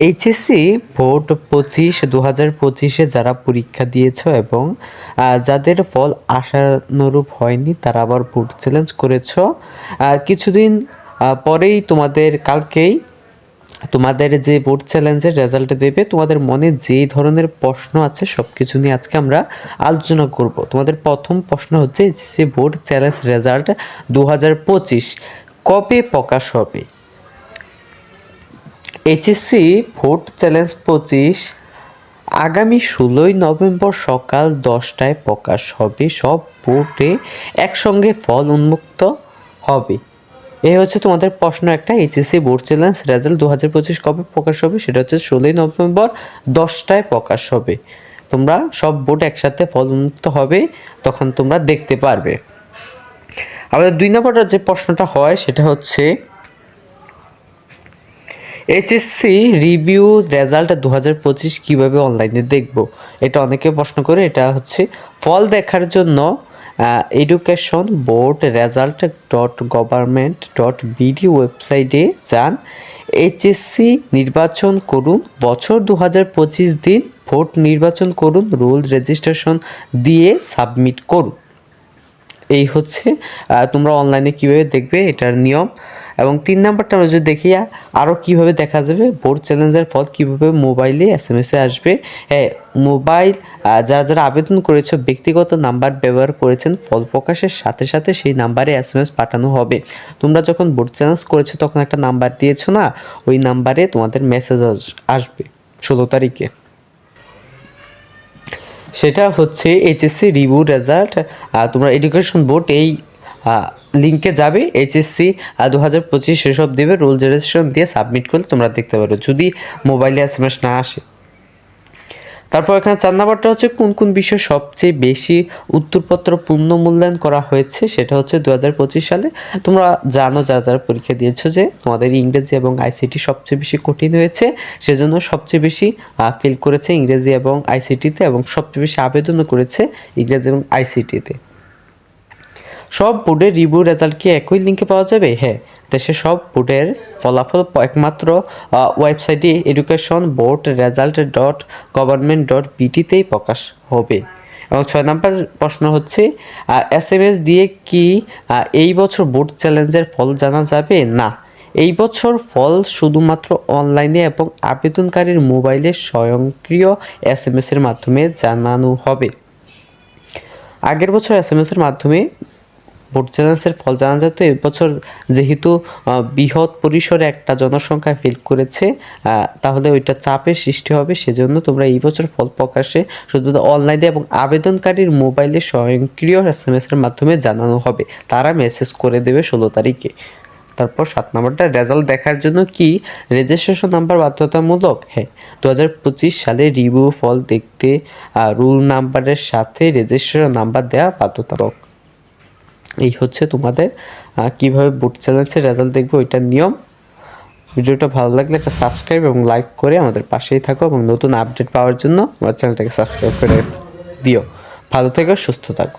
HSC vote পঁচিশ দু হাজার পঁচিশে যারা পরীক্ষা দিয়েছ এবং যাদের ফল আশানুরূপ হয়নি, তারা আবার ভোট চ্যালেঞ্জ করেছ। কিছুদিন পরেই তোমাদের, কালকেই তোমাদের যে বোর্ড চ্যালেঞ্জের রেজাল্ট দেবে, তোমাদের মনে যে ধরনের প্রশ্ন আছে সব কিছু নিয়ে আজকে আমরা আলোচনা করব। তোমাদের প্রথম প্রশ্ন হচ্ছে যে বোর্ড চ্যালেঞ্জ রেজাল্ট দু হাজার পঁচিশ কবে প্রকাশ হবে? এইচএসসি ভোট চ্যালেঞ্জ পঁচিশ, আগামী ষোলোই নভেম্বর সকাল দশটায় প্রকাশ হবে। সব বোর্ডে একসঙ্গে ফল উন্মুক্ত হবে। এই হচ্ছে তোমাদের প্রশ্ন একটা এইচএসসি বোর্ড চ্যালেঞ্জ রেজাল্ট দু হাজার পঁচিশ কবে প্রকাশ হবে? সেটা হচ্ছে ষোলোই নভেম্বর দশটায় প্রকাশ হবে। তোমরা সব বোর্ড একসাথে ফল উন্মুক্ত হবে, তখন তোমরা দেখতে পারবে। আমাদের দুই নম্বরটা যে প্রশ্নটা হয়, সেটা হচ্ছে এইচএসসি রিভিউ রেজাল্ট দু হাজার পঁচিশ কীভাবে অনলাইনে দেখব? এটা অনেকে প্রশ্ন করে, এটা হচ্ছে ফল দেখার জন্য education board result dot government dot BD ওয়েবসাইটে যান। এইচএসসি নির্বাচন করুন, বছর দু হাজার পঁচিশ দিন ভোট নির্বাচন করুন, রুল রেজিস্ট্রেশন দিয়ে সাবমিট করুন। এই হচ্ছে তোমরা অনলাইনে কীভাবে দেখবে এটার নিয়ম। এবং তিন নাম্বারটা আমরা যদি দেখি আরও কীভাবে দেখা যাবে বোর্ড চ্যালেঞ্জের ফল কীভাবে মোবাইলে এস এম এসে আসবে। হ্যাঁ মোবাইল যারা যারা আবেদন করেছ, ব্যক্তিগত নাম্বার ব্যবহার করেছেন, ফল প্রকাশের সাথে সাথে সেই নাম্বারে এস এম এস পাঠানো হবে। তোমরা যখন বোর্ড চ্যালেঞ্জ করেছ, তখন একটা নাম্বার দিয়েছ না? ওই নাম্বারে তোমাদের মেসেজ আসবে ষোলো তারিখে। সেটা হচ্ছে এইচএসসি রিভিউ রেজাল্ট তোমরা এডুকেশন বোর্ড এই লিঙ্কে যাবে এইচএসসি দু হাজার পঁচিশ সেসব দেবে রুলস রেজিস্ট্রেশন দিয়ে সাবমিট করলে তোমরা দেখতে পারো, যদি মোবাইলে এস এম এস না আসে। তারপর এখানে চার নাম্বারটা হচ্ছে, কোন কোন বিষয়ে সবচেয়ে বেশি উত্তরপত্র পূর্ণ মূল্যায়ন করা হয়েছে, সেটা হচ্ছে দু হাজার পঁচিশ সালে। তোমরা জানো, যারা যারা পরীক্ষা দিয়েছ যে তোমাদের ইংরেজি এবং আইসিটি সবচেয়ে বেশি কঠিন হয়েছে, সেজন্য সবচেয়ে বেশি ফিল করেছে ইংরেজি এবং আইসিটিতে এবং সবচেয়ে বেশি আবেদনও করেছে ইংরেজি এবং আইসিটিতে সব বোর্ডের রিভিউ রেজাল্ট কি একই লিঙ্কে পাওয়া যাবে? হ্যাঁ দেশের সব বোর্ডের ফলাফল একমাত্র ওয়েবসাইটে education board result dot government dot বিটিতেই প্রকাশ হবে। এবং ছয় নম্বর প্রশ্ন হচ্ছে এস এম এস দিয়ে কি এই বছর বোর্ড চ্যালেঞ্জের ফল জানা যাবে? না। এই বছর ফল শুধুমাত্র অনলাইনে এবং আবেদনকারীর মোবাইলে স্বয়ংক্রিয় এস এম এর মাধ্যমে জানানো হবে। আগের বছর এস এম এর মাধ্যমে ভোট চ্যালেঞ্জের ফল জানা যায় যেত এবছর যেহেতু বৃহৎ পরিসরে একটা জনসংখ্যা ফিল করেছে তাহলে ওইটা চাপের সৃষ্টি হবে, সেজন্য তোমরা এই বছর ফল প্রকাশে শুধু অনলাইনে এবং আবেদনকারীর মোবাইলে স্বয়ংক্রিয় এস এম এর মাধ্যমে জানানো হবে। তারা মেসেজ করে দেবে ষোলো তারিখে। তারপর সাত নম্বরটা রেজাল্ট দেখার জন্য কি? রেজিস্ট্রেশন নাম্বার বাধ্যতামূলক? হ্যাঁ দু হাজার পঁচিশ সালে রিভিউ ফল দেখতে রুল নাম্বারের সাথে রেজিস্ট্রেশন নাম্বার দেওয়া বাধ্যতামূলক। এই হচ্ছে তোমাদের কীভাবে বুট চ্যালেঞ্জের রেজাল্ট দেখবে ওইটার নিয়ম। ভিডিওটা ভালো লাগলে একটা সাবস্ক্রাইব এবং লাইক করে আমাদের পাশেই থাকো এবং নতুন আপডেট পাওয়ার জন্য আমার চ্যানেলটাকে সাবস্ক্রাইব করে দিও। ভালো থেকো, সুস্থ থাকো।